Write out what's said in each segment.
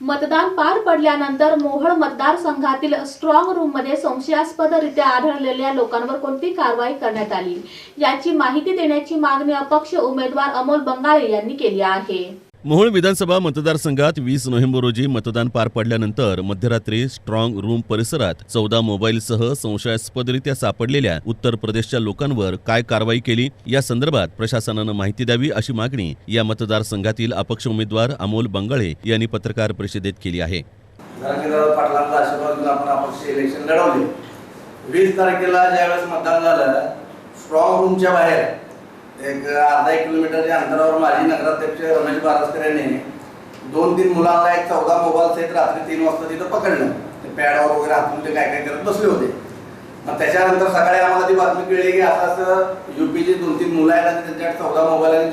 मतदान पार पडल्यानंतर मोहळ मतदारसंघातील स्ट्रॉंग रूममध्ये संशयास्पदरित्या आढळलेल्या लोकांवर कोणती कारवाई करण्यात आली? याची माहिती देण्याची मागणी अपक्ष उमेदवार अमोल बंगाळे यांनी केली आहे. मोहोळ विधानसभा मतदारसंघात वीस नोव्हेंबर रोजी मतदान पार पडल्यानंतर मध्यरात्री स्ट्रॉंग रूम परिसरात चौदा मोबाईलसह संशयास्पदरित्या सापडलेल्या उत्तर प्रदेशच्या लोकांवर काय कारवाई केली या संदर्भात प्रशासनानं माहिती द्यावी अशी मागणी या मतदारसंघातील अपक्ष उमेदवार अमोल बंगाळे यांनी पत्रकार परिषदेत केली आहे. इलेक्शन लढवले. वीस तारखेला ज्यावेळेस मतदान झालं स्ट्रॉंग रूमच्या बाहेर एक अर्धा एक किलोमीटरच्या अंतरावर माजी नगराध्यक्ष रमेश बारसकर यांनी दोन तीन मुलांना एक चौदा मोबाईल सहित रात्री तीन वाजता तिथं पकडलं. ते पॅडवर वगैरे हातून ते काय काय करत बसले होते. मग त्याच्यानंतर सकाळी आम्हाला ती बातमी कळली की असं असं युपीचे दोन तीन मुलं आहेत आणि त्यांच्याकडे चौदा मोबाईल आणि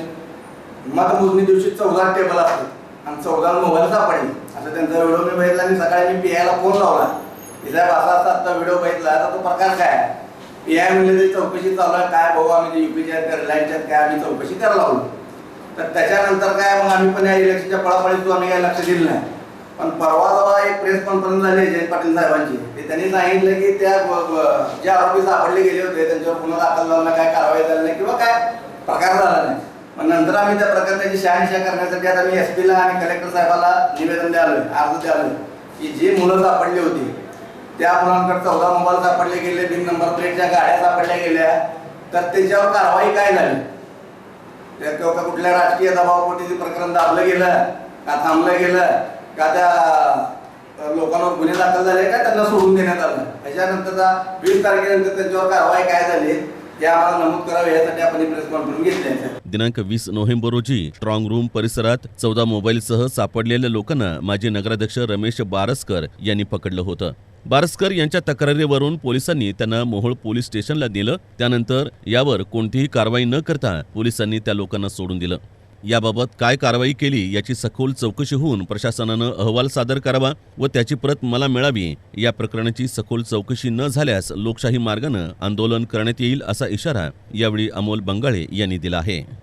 मतमोजणी दिवशी चौदा टेबल असतात. आणि चौदा मोबाईल सापडले. असं त्यांचा व्हिडिओ मी बघितला आणि सकाळी मी पी आयला फोन लावला. की साहेब असा असा आता व्हिडिओ बघितला. तर तो प्रकार काय? आहे पी आय म्हणले चौकशी चालू आहे काय भाऊ आम्ही युपीच्या रिलायन्सच्या काय आम्ही चौकशी करायला लावलो तर त्याच्यानंतर काय मग आम्ही पण या इलेक्शनच्या पळापळीतून आम्ही काय लक्ष दिलं नाही. पण परवा जेव्हा एक प्रेस कॉन्फरन्स झाली जयंत पाटील साहेबांची. ते त्यांनी सांगितलं की त्या जे आरोपी सापडले गेले होते त्यांच्यावर पुन्हा दाखल झाला नाही, काय कारवाई झाली नाही किंवा काय प्रकार झाला नाही. मग नंतर आम्ही त्या प्रकरणाची शहानिशा करण्यासाठी आता मी एस पीला आणि कलेक्टर साहेबाला निवेदन द्यालोय अर्ज द्यालोय की जी मुलं सापडली होती त्या मुलांकडे चौदा मोबाईल सापडले गेले बिन नंबर प्लेटच्या गाड्या सापडल्या गेल्या. तर त्याच्यावर कारवाई काय झाली? किंवा कुठल्या राजकीय दबावापोटी ते प्रकरण दाबलं गेलं का थांबलं गेलं का त्या लोकांवर गुन्हे दाखल झाले का त्यांना सोडून देण्यात आलं? त्याच्यानंतर वीस तारखेनंतर त्यांच्यावर कारवाई काय झाली नमूद दिनांक वीस नोव्हेंबर रोजी स्ट्रॉंग रूम परिसरात चौदा मोबाईलसह सापडलेल्या लोकांना माजी नगराध्यक्ष रमेश बारसकर यांनी पकडलं होतं. बारसकर यांच्या तक्रारीवरून पोलिसांनी त्यांना मोहोळ पोलीस स्टेशनला नेलं. त्यानंतर यावर कोणतीही कारवाई न करता पोलिसांनी त्या लोकांना सोडून दिलं. याबाबत काय कारवाई केली याची सखोल चौकशी होऊन प्रशासनानं अहवाल सादर करावा व त्याची प्रत मला मिळावी या प्रकरणाची सखोल चौकशी न झाल्यास लोकशाही मार्गानं आंदोलन करण्यात येईल असा इशारा यावेळी अमोल बंगाळे यांनी दिला आहे.